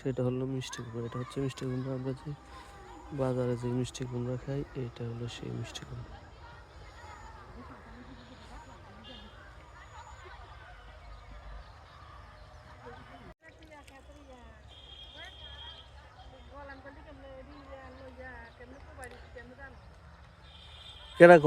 সেটা হলো মিষ্টি কুমড়া, এটা হচ্ছে মিষ্টি কুমড়া। আমরা যে বাজারে যে মিষ্টি কুমড়া খাই, এটা হলো সেই মিষ্টি কুমড়া। কেরা ক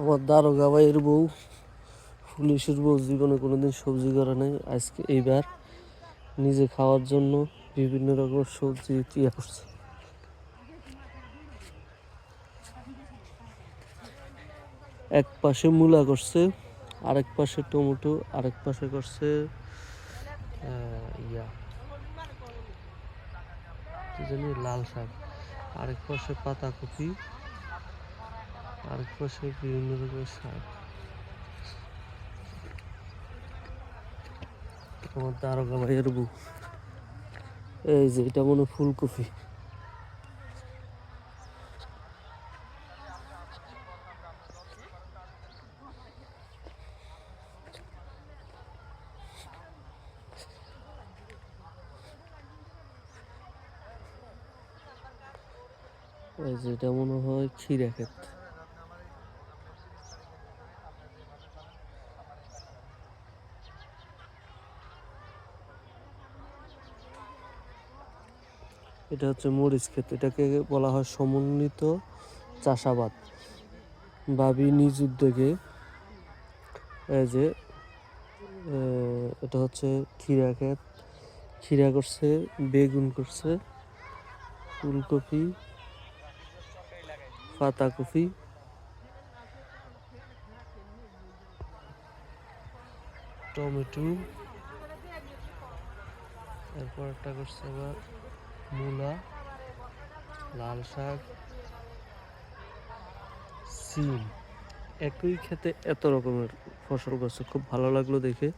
আমার দারোগা ভাইয়ের বউ, পুলিশের বউ, জীবনে কোনোদিন সবজি করে নাই। আজকে এইবার নিজে খাওয়ার জন্য বিভিন্ন রকমের সবজি ইয়া করছে। এক পাশে মূলা করছে, আরেক পাশে টমেটো, আরেক পাশে করছে ইয়া, কি জানি, লাল শাক। আরেক পাশে পাতাকপি। আরেক পাশে বিভিন্ন রকমের শাক। আমার দারোগা ভাইয়ের বউ। এই যে, এটা মনে ফুলকপি। এই যে, এটা মনে হয় খিরা ক্ষেত এটা হচ্ছে মরিচ ক্ষেত, এটাকে বলা হয় সমন্বিত চাষাবাদ। বাবি নিজ উদ্যোগে যে এটা হচ্ছে খিরা ক্ষেত। খিরা করছে, বেগুন করছে, ফুলকপি, পাতাকপি। টমেটো। এরপর একটা করছে আবার মূলা লাল শাক সিম। একই খেতে এত রকমের ফসল করছে খুব ভালো লাগল দেখে।